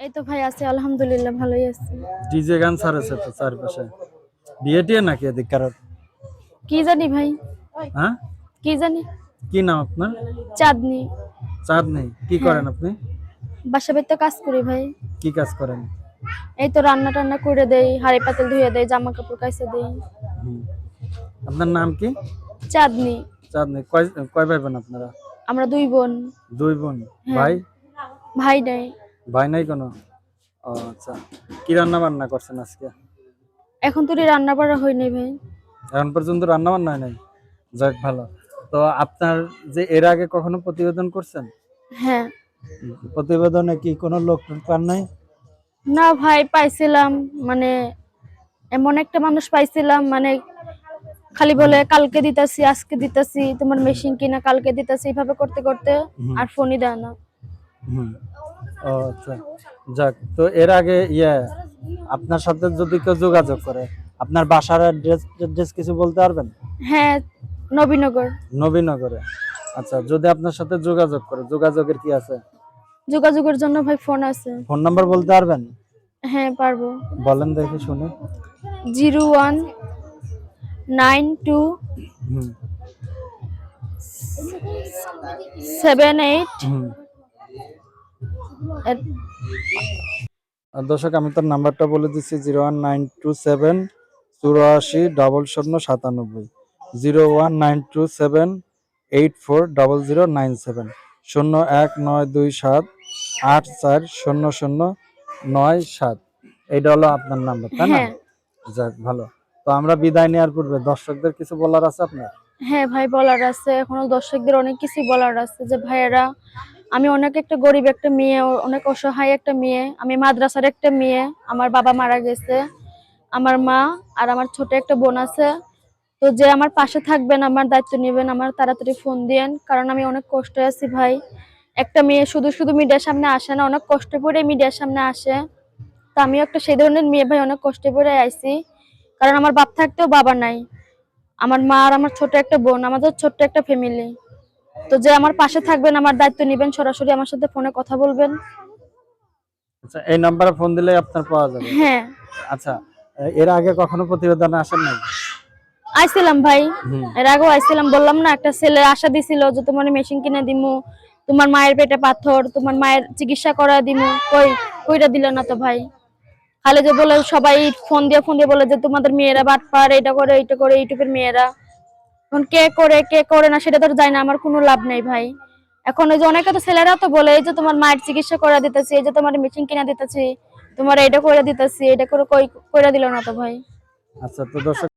এই তো ভাই আছে আলহামদুলিল্লাহ ভালোই আছে। ডিজে গান ছাড়েছে তো চারপাশে। বিয়ে টিয়ে নাকি এদিক কারোর? কি জানি ভাই? হ্যাঁ? কি জানি? কি নাম আপনার? চাঁদনি। চাঁদ নেই কি করেন আপনি? বাসা বাড়িতে কাজ করি ভাই। কি কাজ করেন? এই তো রান্না টান্না করে দেই হাড়ি পাতিল ধুয়ে দেই জামা কাপড় কাইসে দেই। আপনার নাম কি? চাঁদনি। চাঁদ নেই কয় কয় ভাই বোন আপনারা? আমরা দুই বোন। দুই বোন। হ্যাঁ। ভাই? ভাই নাই। ভাই নাই কোনো? ও আচ্ছা। কি রান্না বান্না করছেন আজকে? এখন তো রান্না বাড়া হয় নাই ভাই। এখন পর্যন্ত রান্না বান্না হয় নাই? যাক ভালো। তো আপনার যে এর আগে কখনো প্রতিবেদন করছেন? হ্যাঁ। প্রতিবেদনে কি কোনো লোক পান নাই? না ভাই পাইছিলাম। মানে এমন একটা মানুষ পাইছিলাম মানে খালি বলে কালকে দিতাছি আজকে দিতাছি তোমার মেশিন কিনা কালকে দিতাছি এইভাবে করতে করতে আর ফোনই দেয় না। হুম। আচ্ছা। যাক তো এর আগে ইয়ে আপনার সাথে যদি কেউ যোগাযোগ করে আপনার বাসার অ্যাড্রেস অ্যাড্রেস কিছু বলতে পারবেন? হ্যাঁ নবীনগর। নবীনগরে। আচ্ছা যদি আপনার সাথে যোগাযোগ করে যোগাযোগের কি আছে? যোগাযোগের জন্য ভাই ফোন আছে। ফোন নাম্বার বলতে পারবেন? হ্যাঁ পারব। বলেন দেখি শুনি। Zero one nine two hmm. Seven eight দর্শক আমি তার নাম্বারটা বলে দিচ্ছি zero one nine two seven চুরাশি ডবল শূন্য সাতানব্বই। Zero one nine two seven eight four double zero nine seven. শূন্য এক নয় দুই সাত আট চার শূন্য শূন্য নয় সাত। এইটা হলো আপনার নাম্বার তাই না? হ্যাঁ। যাক ভালো। তো আমরা বিদায় নেওয়ার পূর্বে দর্শকদের কিছু বলার আছে আপনার? হ্যাঁ ভাই বলার আছে। এখনও দর্শকদের অনেক কিছু বলার আছে যে ভাইয়েরা আমি অনেক একটা গরিব একটা মেয়ে, অনেক অসহায় একটা মেয়ে, আমি মাদ্রাসার একটা মেয়ে, আমার বাবা মারা গেছে, আমার মা আর আমার ছোট একটা বোন আছে। তো যে আমার পাশে থাকবেন, আমার দায়িত্ব নেবেন, আমার তাড়াতাড়ি ফোন দিয়েন, কারণ আমি অনেক কষ্টে আছি ভাই। একটা মেয়ে শুধু শুধু মিডিয়ার সামনে আসে না, অনেক কষ্ট করে মিডিয়ার সামনে আসে। তো আমিও একটা সেই ধরনের মেয়ে ভাই, অনেক কষ্টে পড়ে আইছি, কারণ আমার বাপ থাকতেও বাবা নাই। আমার মা আর আমার ছোট একটা বোন, আমাদের ছোট্ট একটা ফ্যামিলি তো যে আমার পাশে থাকবেন আমার দায়িত্ব নেবেন সরাসরি আমার সাথে ফোনে কথা বলবেন। আচ্ছা এই নাম্বারে ফোন দিলে আপনার পাওয়া যাবে। হ্যাঁ। আচ্ছা এর আগে কখনো প্রতিবেদনে আসেন নাই? আইছিলাম ভাই। এর আগেও আইছিলাম বললাম না একটা ছেলে আশা দিছিল যে তোমার মেশিন কিনে দিমু তোমার মায়ের পেটে পাথর তোমার মায়ের চিকিৎসা করা দিমু। কই কইরা দিল না তো ভাই। খালি যে বলে সবাই ফোন দিয়ে ফোন দিয়ে বলে যে তোমাদের মেয়েরা বাট পার এটা করে এইটা করে ইউটিউবের মেয়েরা। এখন কে করে কে করে না সেটা তো যায় না, আমার কোনো লাভ নেই ভাই। এখন ওই যে অনেকে তো ছেলেরা তো বলে, এই যে তোমার মায়ের চিকিৎসা করা দিতেছি, এই যে তোমার মেশিন কিনে দিতেছি, তোমার এটা করে দিতেছি এটা করে কই, কইরা দিল না তো ভাই। আচ্ছা তো দর্শক